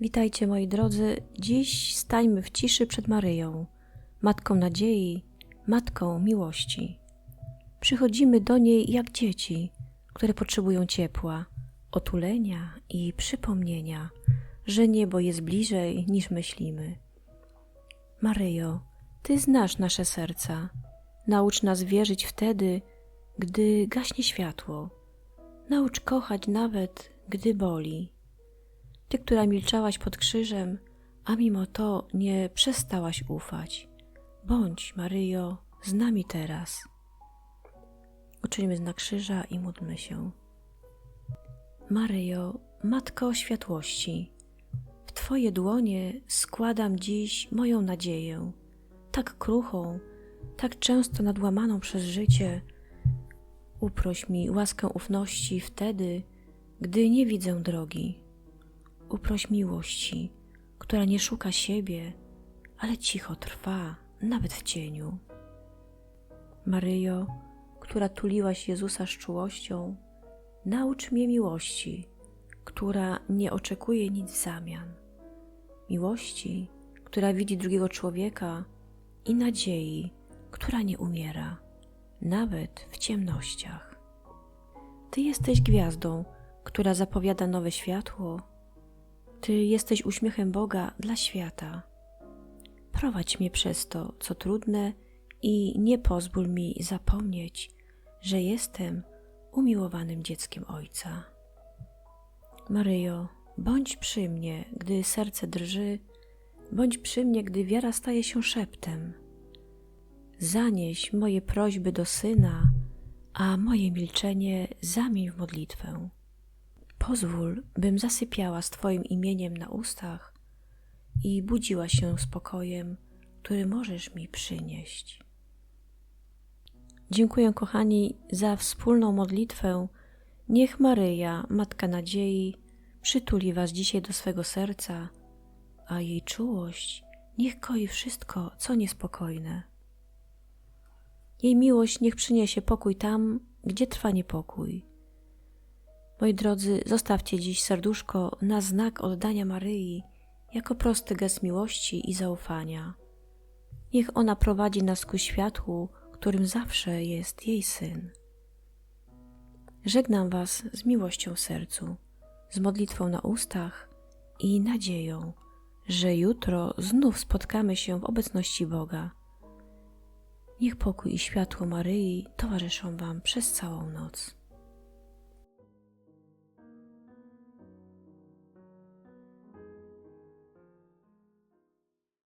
Witajcie moi drodzy. Dziś stańmy w ciszy przed Maryją, Matką nadziei, Matką miłości. Przychodzimy do niej jak dzieci, które potrzebują ciepła, otulenia i przypomnienia, że niebo jest bliżej niż myślimy. Maryjo, Ty znasz nasze serca. Naucz nas wierzyć wtedy, gdy gaśnie światło. Naucz kochać nawet, gdy boli. Ty, która milczałaś pod krzyżem, a mimo to nie przestałaś ufać. Bądź, Maryjo, z nami teraz. Uczyńmy znak krzyża i módlmy się. Maryjo, Matko światłości, w Twoje dłonie składam dziś moją nadzieję, tak kruchą, tak często nadłamaną przez życie. Uproś mi łaskę ufności wtedy, gdy nie widzę drogi. Uproś miłości, która nie szuka siebie, ale cicho trwa, nawet w cieniu. Maryjo, która tuliłaś Jezusa z czułością, naucz mnie miłości, która nie oczekuje nic w zamian. Miłości, która widzi drugiego człowieka i nadziei, która nie umiera, nawet w ciemnościach. Ty jesteś gwiazdą, która zapowiada nowe światło. Ty jesteś uśmiechem Boga dla świata. Prowadź mnie przez to, co trudne, i nie pozwól mi zapomnieć, że jestem umiłowanym dzieckiem Ojca. Maryjo, bądź przy mnie, gdy serce drży, bądź przy mnie, gdy wiara staje się szeptem. Zanieś moje prośby do Syna, a moje milczenie zamień w modlitwę. Pozwól, bym zasypiała z Twoim imieniem na ustach i budziła się spokojem, który możesz mi przynieść. Dziękuję, kochani, za wspólną modlitwę. Niech Maryja, Matka Nadziei, przytuli Was dzisiaj do swego serca, a jej czułość niech koi wszystko, co niespokojne. Jej miłość niech przyniesie pokój tam, gdzie trwa niepokój. Moi drodzy, zostawcie dziś serduszko na znak oddania Maryi jako prosty gest miłości i zaufania. Niech ona prowadzi nas ku światłu, którym zawsze jest jej syn. Żegnam Was z miłością w sercu, z modlitwą na ustach i nadzieją, że jutro znów spotkamy się w obecności Boga. Niech pokój i światło Maryi towarzyszą Wam przez całą noc.